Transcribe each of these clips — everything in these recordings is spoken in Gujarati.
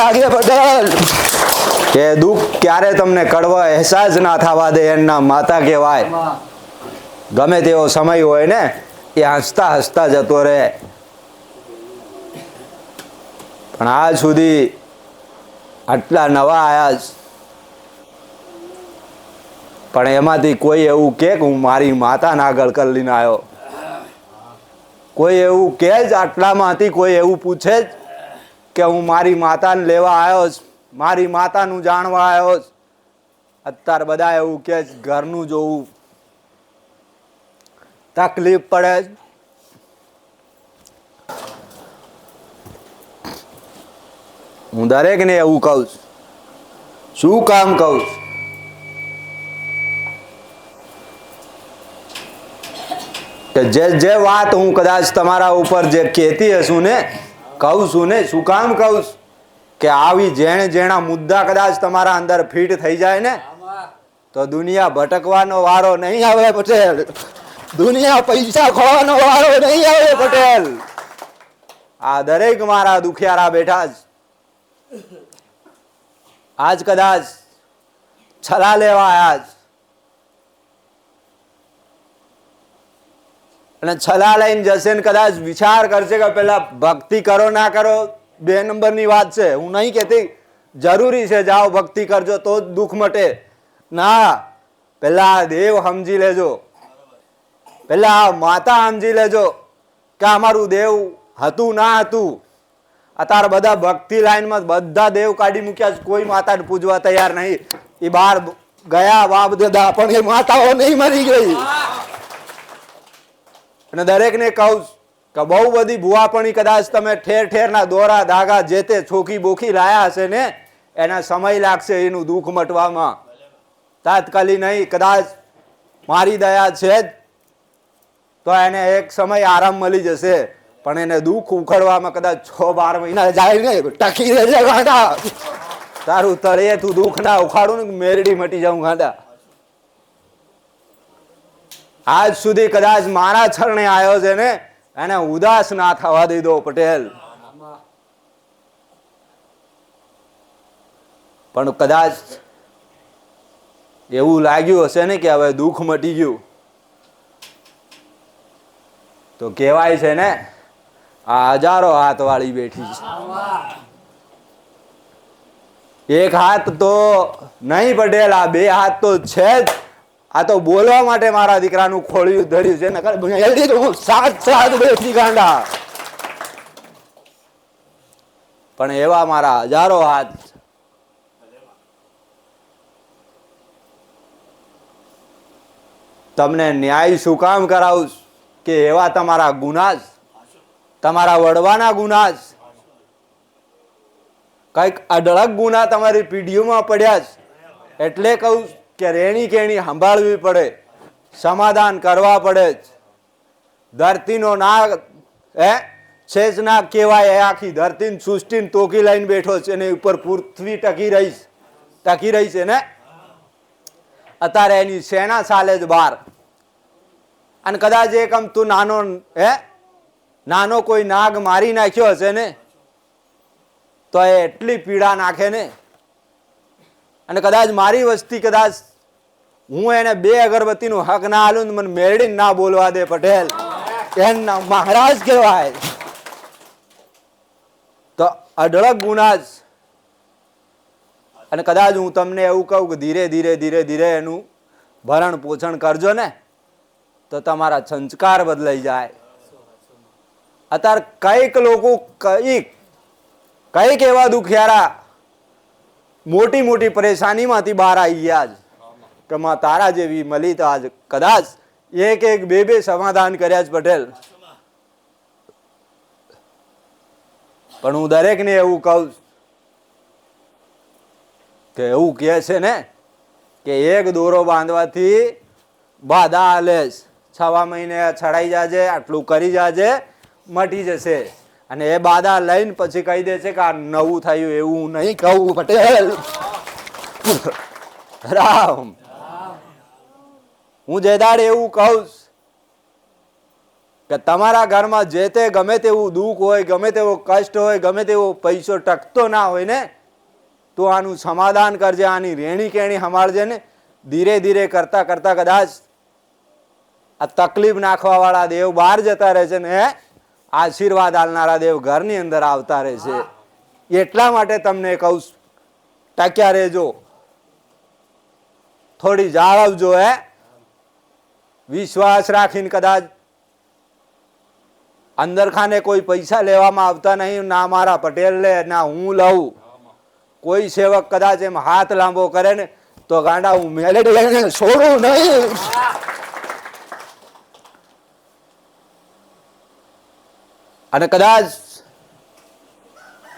લાગે બદલ. કે દુઃખ ક્યારે તમને કડવો અહેસાસ ના થવા દે એના માતા કહેવાય. ગમે તેવો સમય હોય ને, એ હસતા હસતા જતો રહે. પણ આજ સુધી આટલા નવા આયા પણ એમાંથી કોઈ એવું કે હું મારી માતાના આગળ કરી લઈને આવ્યો. કોઈ એવું કે જ આટલામાંથી કોઈ એવું પૂછે જ. કે હું મારી માતાને લેવા આવ્યો છું, મારી માતાનું જાણવા આવ્યો છું. અત્યારે બધા એવું કે ઘરનું જોવું. તકલીફ પડે. હું દરેકને એવું કહું છું. શું કામ કહું છું? કે જે જે વાત હું કદાચ તમારા ઉપર જે કહેતી હશું ને કહું છું ને, શું કામ કહું છું? કે આવી જેણે જેણા મુદ્દા કદાચ તમારા અંદર ફિટ થઈ જાય ને, તો દુનિયા ભટકવાનો વારો નહીં આવે પટેલ. દુનિયા પૈસા ખોવાનો વારો નહીં આવે પટેલ. આ દરેક મારા દુખિયારા બેઠા જ. આજ કદાચ છલા લેવા આયા અને છલા લઈને જશે ને કદાચ વિચાર કરશે કે પેલા ભક્તિ કરો ના કરો, બે નંબરની વાત છે. હું નહીં કહેતી, જરૂરી છે, જાઓ ભક્તિ કરજો, તો જ દુઃખ મટે. ના, પેલા દેવ સમજી લેજો. પેલા માતા સમજી લેજો કે અમારું દેવ હતું ના હતું. અત્યારે બધા ભક્તિ લાઈનમાં બધા દેવ કાઢી મૂક્યા છે, કોઈ માતાને પૂજવા તૈયાર નહીં. એ બહાર ગયા બાપ દાદા પણ એ માતાઓ નહીં મરી ગઈ. અને દરેકને કહું કે બહુ બધી ભુવાપણી કદાચ તમે ઠેર ઠેરના દોરા ધાગા જે તે છોકી બોખી લાયા હશે ને, એના સમય લાગશે એનું દુઃખ મટવામાં. તાત્કાલિક નહીં, કદાચ મારી દયા છે જ, તો એને એક સમય આરામ મળી જશે. પણ એને દુઃખ ઉખડવામાં કદાચ છ બાર મહિના જાય ને, ટકી રહેજે ગાંડા. તારું તળે તું દુઃખ ના ઉખાડું ને, મેરડી મટી જાઉં ગાંડા. આજ સુધી કદાચ મારા છરણે આવ્યો છે ને, એને ઉદાસ ના થવા દીધો પટેલ. પણ કદાચ એવું લાગ્યું હશે ને કે હવે દુઃખ મટી ગયું, તો કહેવાય છે ને, આ હજારો હાથ વાળી બેઠી છે. એક હાથ તો નહીં પટેલ, આ બે હાથ તો છે જ. આ તો બોલવા માટે મારા દીકરાનું ખોળિયું ધર્યું છે સાત સાત બેસી ગાંડા. પણ એવા મારા હજારો હાથ. તમને ન્યાય શું કામ કરાવું કે એવા તમારા ગુના તમારા વડવાના ગુના કંઈક અઢળક ગુના તમારી પીઢીઓમાં પડ્યા છે. એટલે કહું કે રેણી કેણી સંભાળવી પડે, સમાધાન કરવા પડે જ. ધરતીનો ના હે? છેજ ના કહેવાય એ આખી ધરતીને સૃષ્ટિને તોકી લઈને બેઠો છે એની ઉપર પૃથ્વી ટકી રહી ટકી રહી છે ને? અત્યારે એની સેના ચાલે જ બહાર. અને કદાચ એક આમ તું નાનો, હે? નાનો કોઈ નાગ મારી નાખ્યો હશે ને, તો એ એટલી પીડા નાખે ને અને કદાચ મારી વસ્તી કદાચ હું એને બે અગરબત્તીનું હક ના ને મને મેળવીને ના બોલવા દે પટેલ. એના મહારાજ કહેવાય. તો અઢળક ગુના જ. અને કદાચ હું તમને એવું કહું કે ધીરે ધીરે ધીરે ધીરે એનું ભરણ પોષણ કરજો ને, તો તમારા સંસ્કાર બદલાઈ જાય. અત્યારે કંઈક લોકો કંઈક કંઈક એવા દુખિયારા મોટી મોટી પરેશાનીમાંથી બહાર આવી ગયા જ કે માં તારા જેવી મળી તો આજ કદાચ એક એક બે બે સમાધાન કર્યા જ પટેલ. પણ હું દરેકને એવું કહું કે એવું કહે છે ને કે એક દોરો બાંધવાથી બાધા છે. છવા મહિને છડાઈ જાજે, આટલું કરી જાજે, મટી જશે. અને એ બાદા લઈને પછી કહી દે છે કે આ નવું થયું, એવું નહીં કહું, પટેલ. રામ. હું જે એવું કહું કે તમારા ઘરમાં જે તે ગમે તેવું દુઃખ હોય, ગમે તેવો કષ્ટ હોય, ગમે તેવો પૈસો ટકતો ના હોય ને, તો આનું સમાધાન કરજે, આની રેણી કેણી સંભાળજે ને, ધીરે ધીરે કરતા કરતા કદાચ આ તકલીફ નાખવા વાળા દેવ બહાર જતા રહે છે ને આશીર્વાદ આલનારા દેવ ઘરની અંદર આવતા રહે છે. એટલા માટે તમને કહું ટક્યા રહેજો. થોડી જાળવજો હે. વિશ્વાસ રાખીને કદાચ અંદર ખાને કોઈ પૈસા લેવામાં આવતા નહીં, ના મારા પટેલ લે, ના હું લઉં. કોઈ સેવક કદાચ એમ હાથ લાંબો કરે ને, તો ગાંડા હું મેલેડ લઈને છોડું નહીં. અને કદાચ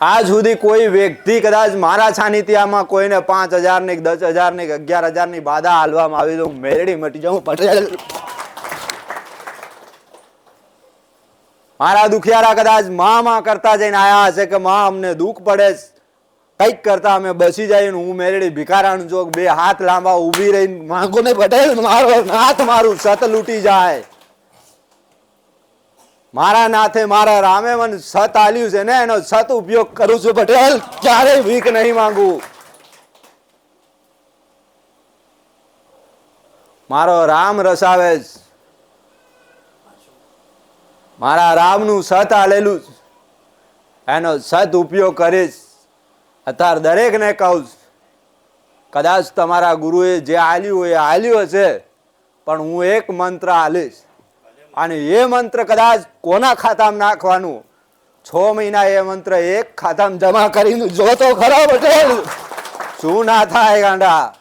આજ સુધી કોઈ વ્યક્તિ કદાચ મારા સાનિધ્યમાં કોઈને પાંચ હજારની દસ હજારની અગિયાર હજારની બાધા હાલવામાં આવી તો મેરડી મટી જાઉં, પટેલ મારા દુખિયારા કદાચમાં માં કરતા જઈને આયા હશે કે માં અમને દુઃખ પડે. કંઈક કરતા અમે બસી જઈને હું મેરડી ભિખારાણ ચોક બે હાથ લાંબા ઊભી રહીને, માંગો ને પટેલ, મારો હાથ મારું સત લૂટી જાય મારા નાથે મારા રામે મને સત આલ્યું છે ને, એનો સત ઉપયોગ કરું છું પટેલ, ક્યારેય ભીખ નહીં માંગુ. મારો રામ રસાવે છે. મારા રામનું સત આલેલું. એનો સત ઉપયોગ કરીશ. અત્યારે દરેકને કહું કદાચ તમારા ગુરુએ જે આલ્યું એ આલ્યું હશે, પણ હું એક મંત્ર આલીશ. અને એ મંત્ર કદાચ કોના ખાતામાં નાખવાનું? છ મહિના એ મંત્ર એક ખાતામાં જમા કરીને જો તો ખરો પટેલ. શું ના થાય ગાંડા?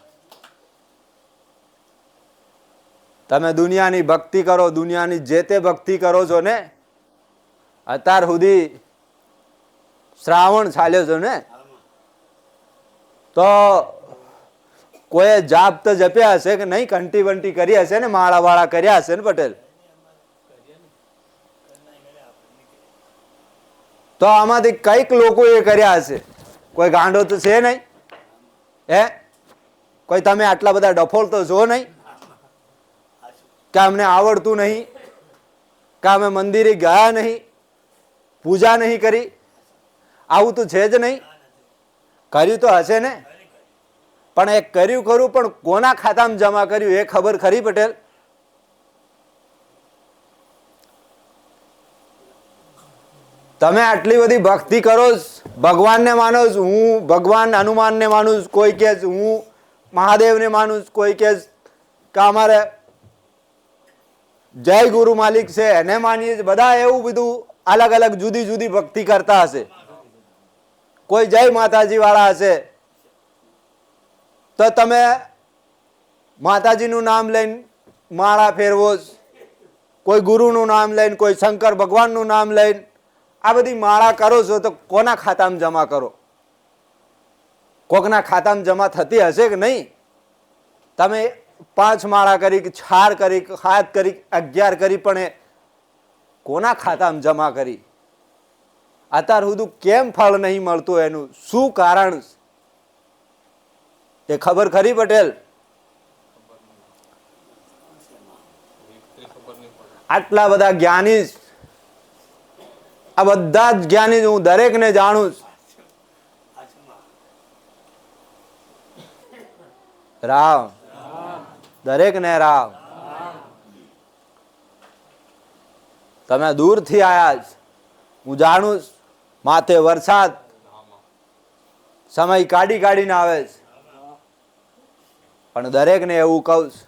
તમે દુનિયાની ભક્તિ કરો, દુનિયાની જે તે ભક્તિ કરો છો ને, અત્યાર સુધી શ્રાવણ ચાલ્યો છો ને, તો કોઈ જાપ તો જપ્યા હશે કે નહીં? કંટી બંટી કરી હશે ને માળા વાળા કર્યા હશે ને પટેલ? તો આમાંથી કંઈક લોકો એ કર્યા હશે. કોઈ ગાંડો તો છે નહીં. હે? કોઈ તમે આટલા બધા ડફોળ તો જો નહીં. કે અમને આવડતું નહીં. કે અમે મંદિરે ગયા નહીં. પૂજા નહીં કરી. આવું તો છે જ નહીં. કર્યું તો હશે ને. પણ એ કર્યું ખરું, પણ કોના ખાતામાં જમા કર્યું એ ખબર ખરી પટેલ? તમે આટલી બધી ભક્તિ કરો ભગવાનને માનો હું ભગવાન હનુમાનને માનું કોઈ કે હું મહાદેવને માનું કોઈ કે છે કે અમારે જય ગુરુ માલિક છે, એને માનીએ છીએ બધા એવું બધું અલગ અલગ જુદી જુદી ભક્તિ કરતા હશે. કોઈ જય માતાજી વાળા હશે, તો તમે માતાજીનું નામ લઈને માળા ફેરવો કોઈ ગુરુનું નામ લઈને, કોઈ શંકર ભગવાનનું નામ લઈને આ બધી માળા કરો છો તો કોના ખાતામાં જમા કરો? કોકના ખાતામાં જમા થતી હશે કે નહીં? તમે પાંચ માળા કરી કે ચાર કરી હાથ કરી, અગિયાર કરી પણ એ કોના ખાતામાં જમા કરી? અત્યાર સુધી કેમ ફળ નહીં મળતું એનું? શું કારણ? એ ખબર ખરી પટેલ? આટલા બધા જ્ઞાની આ બધા જ જ્ઞાની હું દરેકને જાણું છું. રામ. દરેકને રામ. તમે દૂરથી આયા છો હું જાણું. માથે વરસાદ. સમય કાઢી કાઢીને આવે છે. પણ દરેકને એવું કહું છું,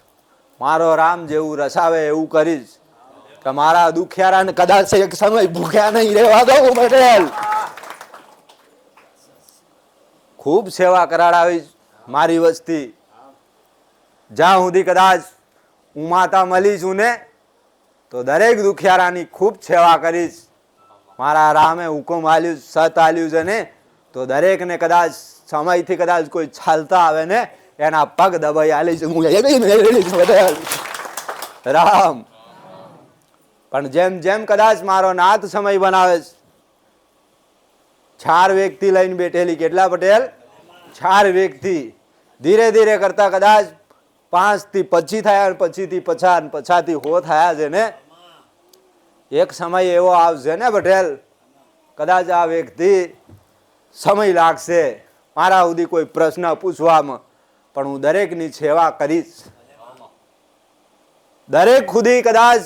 મારો રામ જેવું રસાવે એવું કરીશ. કે મારા દુખિયારાને કદાચ એક સમય ભૂખ્યા નહીં રહેવા દઉં પટેલ ખૂબ સેવા કરાડાવીશ મારી વસ્તી જ્યાં સુધી કદાચ હું માતા મળી છું ને તો દરેક દુખિયારાની ખૂબ સેવા કરીશ મારા રામે હુકમ આલ્યું સત આલ્યું છે ને તો દરેકને કદાચ સમયથી કદાચ કોઈ ચાલતા આવે ને એના પગ દબાઈ હું એવી મેળવીશ પટેલ. રામ પણ જેમ જેમ કદાચ મારો નાથ સમય બનાવે છે ચાર વ્યક્તિ લઈને બેઠેલી કેટલા પટેલ? ચાર વ્યક્તિ ધીરે ધીરે કરતા કદાચ પાંચથી પચી થયા અને પછી થી પછા પછાથી હો થયા છે ને? એક સમય એવો આવશે ને પટેલ? કદાચ આ વ્યક્તિ સમય લાગશે. મારા સુધી કોઈ પ્રશ્ન પૂછવામાં. પણ હું દરેકની સેવા કરીશ. દરેક ખુદી કદાચ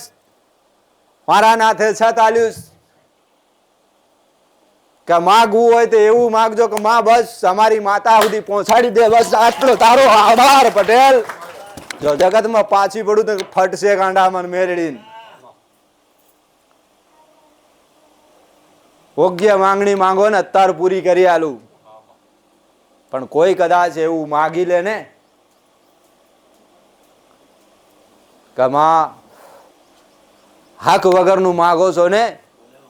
મારા નાથે છત આલ્યું કે માગવું હોય તો એવું માગજો કે માં બસ અમારી માતા સુધી પહોંચાડી દે. બસ આટલો તારો આભાર, પટેલ. જો જગતમાં પાછી પડું તો ફટશે ગાંડામાં મેરડીને. યોગ્ય માંગણી માંગો ને અત્યાર પૂરી કરી આલું. પણ કોઈ કદાચ એવું માગી લે ને. કે માં હક વગરનું માગો છો ને?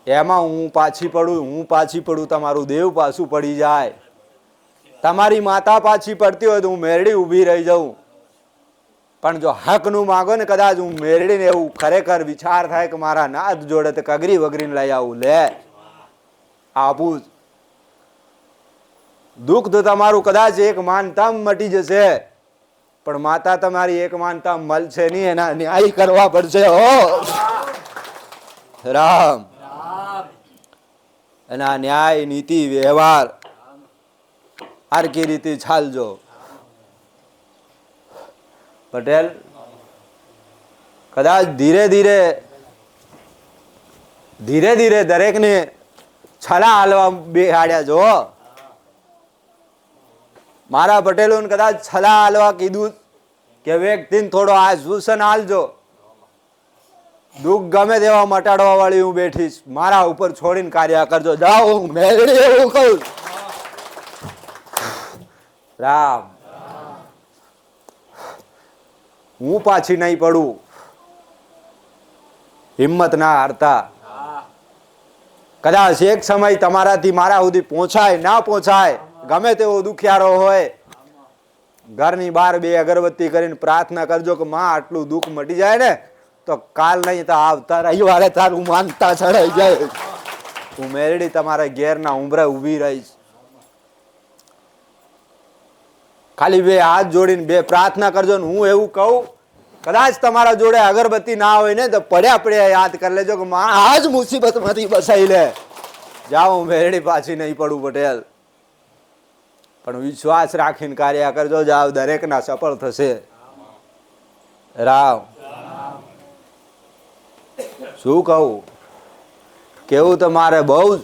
એમાં હું પાછી પડું, હું પાછી પડું, તમારું દેવ પાછું પડી જાય. તમારી માતા પાછી પડતી હોય તો હું મેરડી ઊભી રહી જાઉં. પણ જો હકનું માગો ને કદાચ હું મેરડીને એવું ખરેખર વિચાર થાય કે મારા નાથ જોડે તો કગરી વગરીને લઈ આવું, લે. આપું. દુઃખ તો તમારું કદાચ એક માનતા મટી જશે, પણ માતા તમારી એક માનતા મળશે નહીં, એના ન્યાય કરવા પડશે, હો. રામ. એના ન્યાય, નીતિ, વ્યવહાર. આરકી રીતે ચાલજો. પટેલ, કદાચ ધીરે ધીરે ધીરે ધીરે દરેકને છલા હાલવા બેહાડ્યા જો. મારા પટેલોને કદાચ છલા હાલવા કીધું કે વ્યક્તિને થોડો આ આશ્વાસન હાલજો. દુઃખ ગમે તેવા મટાડવા વાળી હું બેઠીશ. મારા ઉપર છોડીને કાર્ય કરજો. જાઓ, હું મેળવી એવું કહું રામ. હું પાછી નહીં પડું. હિંમત ના હારતા. કદાચ એક સમય તમારાથી મારા સુધી પહોંચાય, ના પહોંચાય, ગમે તેવો દુખિયારો હોય. ઘરની બહાર બે અગરબત્તી કરીને પ્રાર્થના કરજો કે માં, આટલું દુઃખ મટી જાય ને તો કાલ નહીં તો આવતા રવિવારે તારું માનતા ચડાઈ જાય. હું મેરડી તમારા ઘેરના ઉંબરે ઊભી રહીશ. ખાલી બે હાથ જોડીને બે પ્રાર્થના કરજો ને હું એવું કહું, કદાચ તમારા જોડે અગરબત્તી ના હોય ને તો પડ્યા પડ્યા યાદ કરી લેજો કે માં આ જ મુસીબતમાંથી બસાઈ લે. જાઓ મેરડી પાછી નહીં પડું પટેલ. પણ વિશ્વાસ રાખીને કાર્ય કરજો જાવ દરેકના સફળ થશે. રામ. શું કહું? કેવું તો મારે બહુ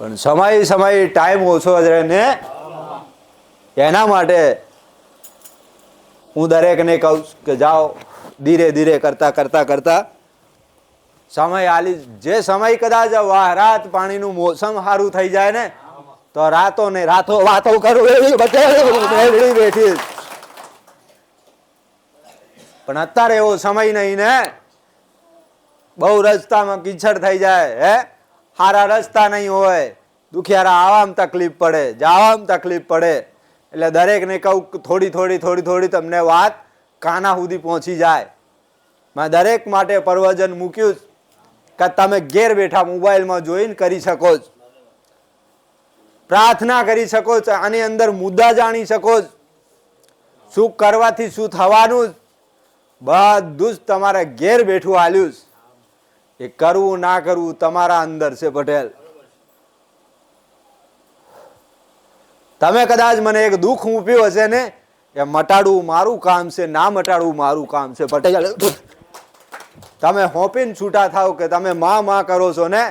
પણ સમય સમય ટાઈમ ઓછો જ રહે ને એના માટે હું દરેકને કહું કે જાઓ, ધીરે ધીરે કરતા કરતા કરતા સમય આલી જે સમય કદાચ રાત પાણીનું મોસમ સારું થઈ જાય ને, તો રાતો ને રાતો વાતો કરું એવી બેઠી પણ અત્યારે એવો સમય નહીં ને. બહુ રસ્તામાં કીચડ થઈ જાય, હે? સારા રસ્તા નહીં હોય. દુખિયારા આવામ તકલીફ પડે, જવામ તકલીફ પડે. એટલે દરેકને કહું થોડી થોડી થોડી થોડી તમને વાત કાના સુધી પહોંચી જાય. મેં દરેક માટે પ્રવચન મૂક્યું કે તમે ઘેર બેઠા મોબાઈલમાં જોઈને કરી શકો છો. પ્રાર્થના કરી શકો છો, આની અંદર મુદ્દા જાણી શકો છો. શું કરવાથી શું થવાનું બધું જ તમારે ઘેર બેઠું હાલ્યું જ એ કરવું ના કરવું તમારા અંદર છે પટેલ. તમે કદાચ મને એક દુઃખ મૂપ્યું હશે ને, એ મટાડવું મારું કામ છે, ના મટાડવું મારું કામ છે. પટેલ, તમે હોપીને છૂટા થાવ કે તમે માં માં કરો છો ને,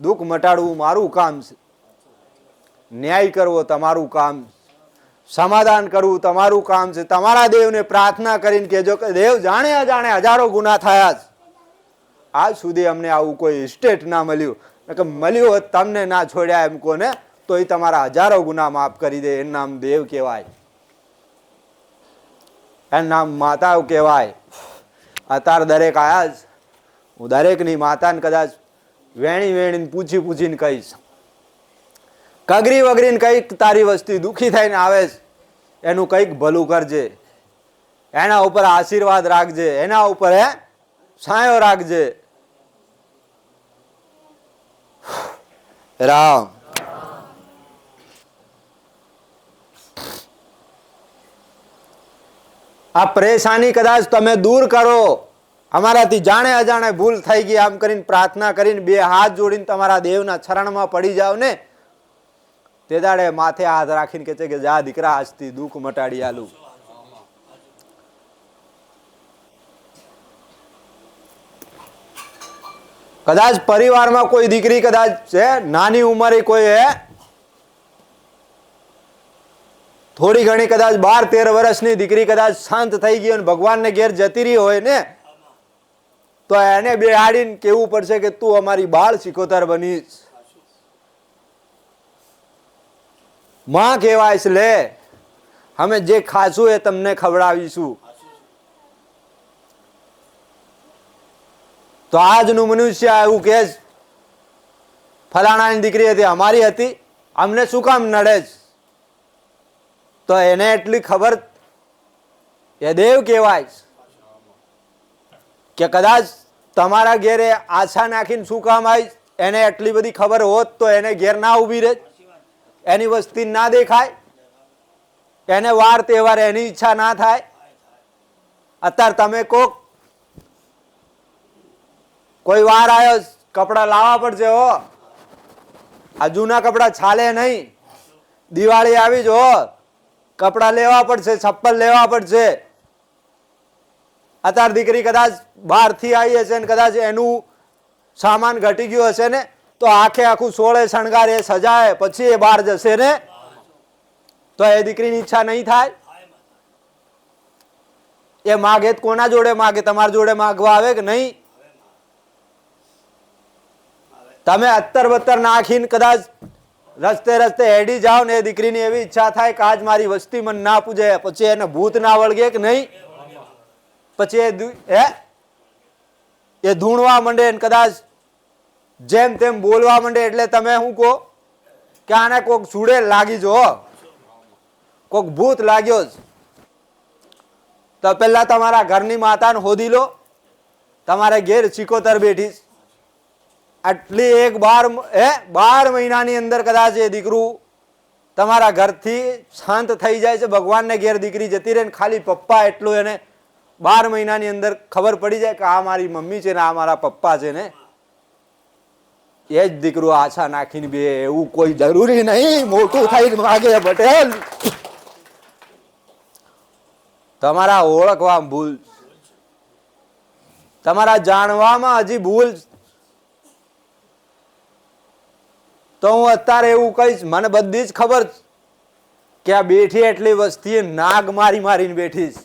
દુઃખ મટાડવું મારું કામ છે. ન્યાય કરવો તમારું કામ છે. સમાધાન કરવું, તમારું કામ છે, તમારા દેવને પ્રાર્થના કરીને કહેજો કે દેવ જાણે અજાણે હજારો ગુના થયા જ. આજ સુધી અમને આવું કોઈ સ્ટેટ ના મળ્યું. કે મળ્યું હોત, તમને ના છોડ્યા એમ કોને તો એ તમારા હજારો ગુના માફ કરી દે, એનું નામ દેવ કહેવાય. એનું નામ માતા કહેવાય. અત્યારે દરેક આયા જ. હું દરેકની માતાને કદાચ વેણી વેણીને પૂછી પૂછીને કહીશ. કગરી વગરીને કંઈક તારી વસ્તી દુઃખી થઈને આવે છે. એનું કંઈક ભલું કરજે. એના ઉપર આશીર્વાદ રાખજે. એના ઉપર હે, છાંયો રાખજે. રામ. આ પરેશાની કદાચ તમે દૂર કરો. અમારાથી જાણે અજાણે ભૂલ થઈ ગઈ. આમ કરીને પ્રાર્થના કરીને બે હાથ જોડીને તમારા દેવના ચરણમાં પડી જાવ ને. તે દાડે માથે હાથ રાખીને કે છે કે જા દીકરા, આજથી દુઃખ મટાડી આલું. કદાચ પરિવારમાં કોઈ દીકરી કદાચ છે, નાની ઉંમરે કોઈ હે, થોડી ઘણી કદાચ બાર તેર વર્ષની દીકરી કદાચ શાંત થઈ ગઈ અને ભગવાનને ઘેર જતી રહી હોય ને, તો એને બેહાડીને કેવું પડશે કે તું અમારી બાળ શીખોતર બનીશ. માં કહેવાય છે, લે. અમે જે ખાશું એ તમને ખવડાવીશું. તો આજનું મનુષ્ય એવું કે ફલાણાની દીકરી હતી, અમારી હતી, અમને શું કામ નડે જ તો એને એટલી ખબર એ દેવ કહેવાય કે કદાચ તમારા ઘેરે આછા નાખીને શું કામ આવી, એને એટલી બધી ખબર હોત તો એને ઘેર ના ઊભી રહે એની વસ્તી ના દેખાય. એને વાર તહેવાર એની ઈચ્છા ના થાય. અત્યારે તમે કોક કોઈ વાર આવ્યો કપડા લાવવા પડશે હો. આ જૂના કપડા છાલે નહીં. દિવાળી આવી જ કપડા લેવા પડશે ચપ્પલ લેવા પડશે. અત્યારે દીકરી કદાચ બહારથી આવી હશે ને કદાચ એનું સામાન ઘટી ગયું હશે ને તો આખે આખું સોળે શણગાર એ સજાય, પછી એ બહાર જશે ને? તો એ દીકરીની ઈચ્છા નહીં થાય. એ માગે કોના જોડે માગે? તમારા જોડે માગવા આવે કે નહીં? તમે અત્તર બત્તર નાખીને કદાચ રસ્તે રસ્તે હેડી જાઓ ને એ દીકરીની એવી ઈચ્છા થાય કે આજ મારી વસ્તી મને ના પૂજે, પછી એને ભૂત ના વળગે કે નહીં? પછી એ હે? એ ધૂણવા માંડે ને કદાચ જેમ તેમ બોલવા માંડે એટલે તમે શું કહો? કે આને કોક સુડે લાગી જો. કોક ભૂત લાગ્યો જ. તો પહેલાં તમારા ઘરની માતાને હોદી લો. તમારે ઘેર ચિકોતર બેઠી આટલી એક બાર હે? બાર મહિનાની અંદર કદાચ એ દીકરું તમારા ઘરથી શાંત થઈ જાય છે. ભગવાનને ઘેર દીકરી જતી રહે ખાલી પપ્પા એટલું એને બાર મહિનાની અંદર ખબર પડી જાય કે આ મારી મમ્મી છે ને આ મારા પપ્પા છે ને. એ જ દીકરું આછા નાખીને બે, એવું કોઈ જરૂરી નહીં. મોટું થઈને માગે પટેલ. તમારા ઓળખવા ભૂલ. તમારા જાણવામાં હજી ભૂલ. તો હું અત્યારે એવું કહીશ, મને બધી જ ખબર કે આ બેઠી એટલી વસ્તી નાગ મારી મારીને બેઠી છે.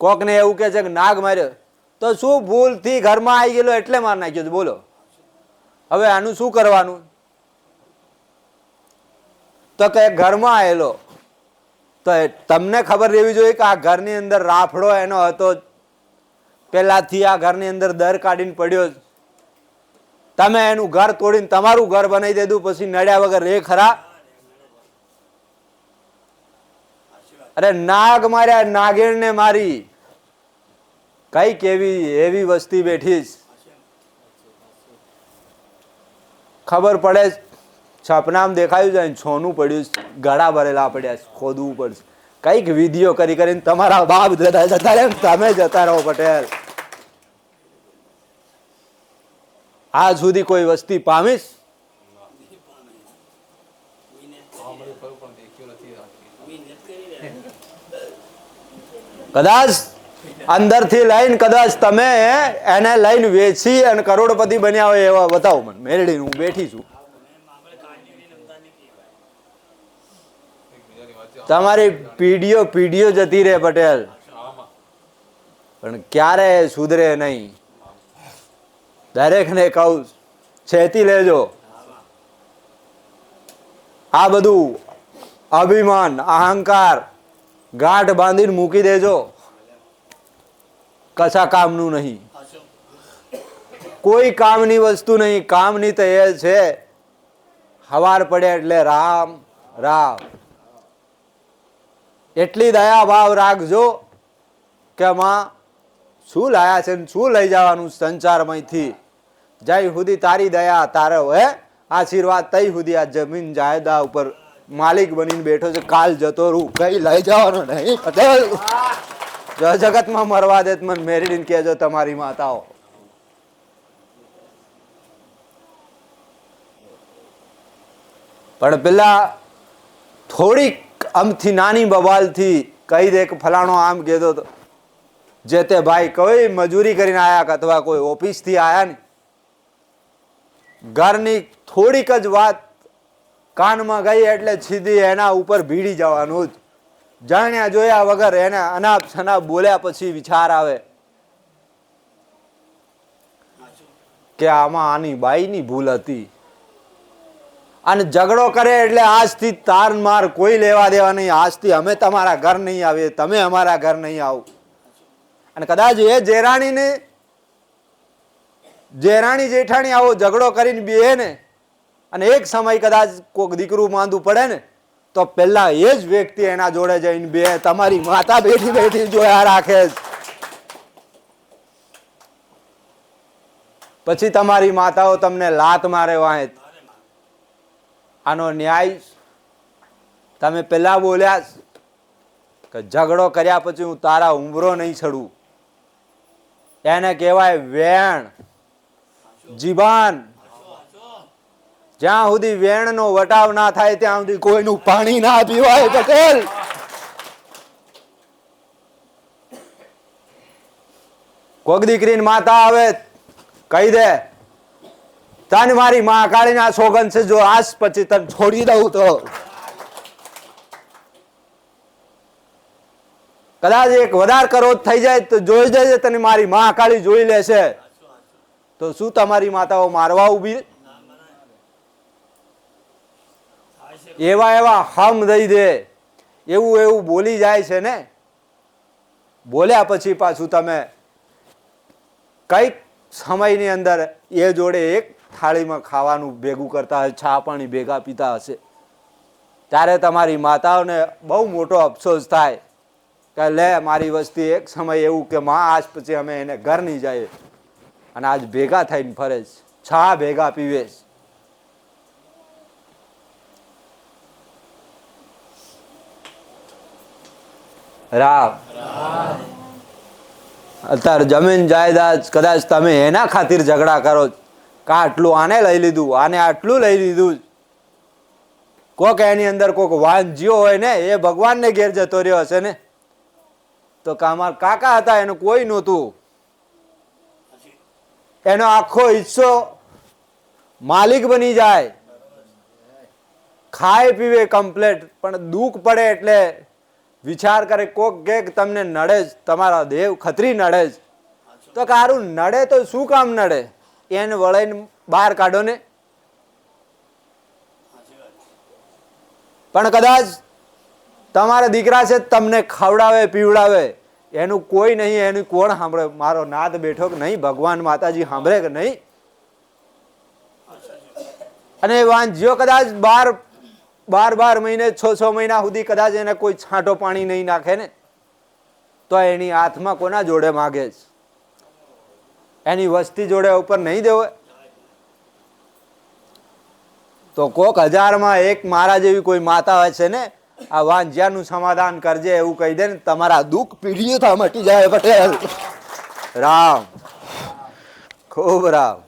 કોકને એવું કે છે કે નાગ માર્યો. તો શું ભૂલથી ઘરમાં આવી ગયેલો એટલે માર નાખ્યો બોલો. હવે આનું શું કરવાનું? તો કે ઘરમાં આવેલો. તો તમને ખબર રહેવી જોઈએ કે આ ઘરની અંદર રાફડો એનો હતો. પહેલાથી આ ઘરની અંદર દર કાઢીને પડ્યો તમે એનું ઘર તોડીને તમારું ઘર બનાવી દીધું પછી નડ્યા વગર રે ખરા? અરે નાગ માર્યા નાગેણને મારી. કઈ કેવી, એવી વસ્તી બેઠી છે. ખબર પડે છે, દેખાયું છે અહીં છોનું પડ્યું ગળા ભરેલા પડ્યા ખોદવું પડશે. કંઈક વિધિઓ કરી કરીને તમારા બાપ જતા જતા રહે તમે જતા રહો પટેલ. આજ સુધી કોઈ વસ્તી પામીશ? કદાચ અંદરથી લઈને કદાચ તમે એને લઈને વેચી અને કરોડપતિ બન્યા હોય એવા બતાવો મને. મેરડીને હું બેઠી છું. તમારી પીઢીઓ પીઢીઓ જતી રહે પટેલ. પણ ક્યારે સુધરે નહીં. દરેકને કહું, છેતી લેજો. આ બધું અભિમાન, અહંકાર ગાંઠ બાંધીને મૂકી દેજો. કશા કામનું નહીં. કોઈ કામની વસ્તુ નહીં, કામની તો એ છે, હવાર પડે એટલે રામ રામ. એટલી દયા ભાવ રાખજો કે માં, શું લાયા છે શું લઈ જવાનું સંચારમાંથી જય સુધી તારી દયા, તારો, હે? આશીર્વાદ તઈ સુધી આ જમીન જાયદા ઉપર માલિક બનીને બેઠો છે, કાલ જતો રહું. કઈ લઈ જવાનો નહીં જો જગતમાં મરવા દે તો મને મેરીડીને કહેજો તમારી માતાઓ. પણ પેલા થોડીક આમથી નાની બબાલથી કહી દે કે ફલાણો આમ કહેતો તો. જે તે ભાઈ કોઈ મજૂરી કરીને આયા કે અથવા કોઈ ઓફિસથી આયા ને. ઘરની થોડીક જ વાત કાનમાં ગઈ એટલે સીધી એના ઉપર ભીડી જવાનું જ. જાણ્યા જોયા વગર એને અનાપ શનાપ બોલ્યા પછી વિચાર આવે કે આમાં આની બાઈની ભૂલ હતી. અને ઝઘડો કરે એટલે આજથી તાર માર કોઈ લેવા દેવા નહીં. આજથી અમે તમારા ઘર નહીં આવીએ, તમે અમારા ઘર નહીં આવો. અને કદાચ એ જેરાણીને, જેરાણી જેઠાણી આવો ઝઘડો કરીને બે ને, અને એક સમય કદાચ કોઈક દીકરું માંદું પડે ને તો પેલા એ જ વ્યક્તિ એના જોડે જઈને બે તમારી માતા બેઠી બેઠી જોયા રાખે પછી તમારી માતાઓ તમને લાત મારે વાંહે આનો ન્યાય તમે પેલા બોલ્યા કે ઝઘડો કર્યા પછી હું તારા ઉમરો નહીં છડું. એને કહેવાય વેણ, જીબાન. જ્યાં સુધી વેણનો વટાવ ના થાય, ત્યાં સુધી કોઈનું પાણી ના પીવાય, પટેલ. કોક દીકરીની માતા આવે, કહી દે, તને મારી માં કાળીના સોગન છે, જો આજ પછી તને છોડી દઉં તો. કદાચ એક વધાર કરો થઈ જાય તો જોઈ જજે, તને મારી માં કાળી જોઈ લેશે. તો શું તમારી માતાઓ મારવા ઊભી? એવા એવા હમ દઈ દે. એવું એવું બોલી જાય છે ને? બોલ્યા પછી પાછું તમે કંઈક સમયની અંદર એ જોડે એક થાળીમાં ખાવાનું ભેગું કરતા હશે છા પાણી ભેગા પીતા હશે. ત્યારે તમારી માતાઓને બહુ મોટો અફસોસ થાય કે લે, મારી વસ્તી એક સમય એવું કે માં, આજ પછી અમે એને ઘર નહીં જઈએ. અને આજ ભેગા થઈને ફરે છે. છા ભેગા પીવે છે. રામ. અત્યારે જમીન જાયદાદ કદાચ તમે એના ખાतिर ઝઘડા કરો. કા આટલું આને લઈ લીધું, આને આટલું લઈ લીધું કોક એની અંદર કોક વાંજ્યો હોય ને, એ ભગવાનને ઘેર જતો રહ્યો હશે ને. તો કામાર કાકા હતા, એનું કોઈ નહોતું. એનો આખો હિસ્સો માલિક બની જાય. ખાય પીવે કમ્પ્લેટ પણ દુઃખ પડે એટલે વિચાર કરે કોક કે તમને નડે જ, તમારા દેવ ખતરી નડે જ. તો કારું નડે તો શું કામ નડે? એને વળાઈને બહાર કાઢો ને. પણ કદાચ તમારા દીકરા છે, તમને ખવડાવે, પીવડાવે, એનું કોઈ નહીં, એનું કોણ સાંભળે? મારો નાદ બેઠો કે નહીં? ભગવાન માતાજી સાંભળે કે નહીં? અને વાંચ્યો કદાચ બાર બાર બાર મહિને, છ છ મહિના સુધી કદાચ એને કોઈ છાંટો પાણી નહીં નાખે ને, તો એની હાથમાં કોના જોડે માગે છે? એની વસ્તી જોડે ઉપર નહીં દેવો? તો કોક હજારમાં એક મારા જેવી કોઈ માતા હોય છે ને, આ વાંજ્યાનું સમાધાન કરજે એવું કહી દે ને, તમારા દુઃખ પીઢીઓ થા મટી જાય પટેલ. રામ. ખૂબ રામ.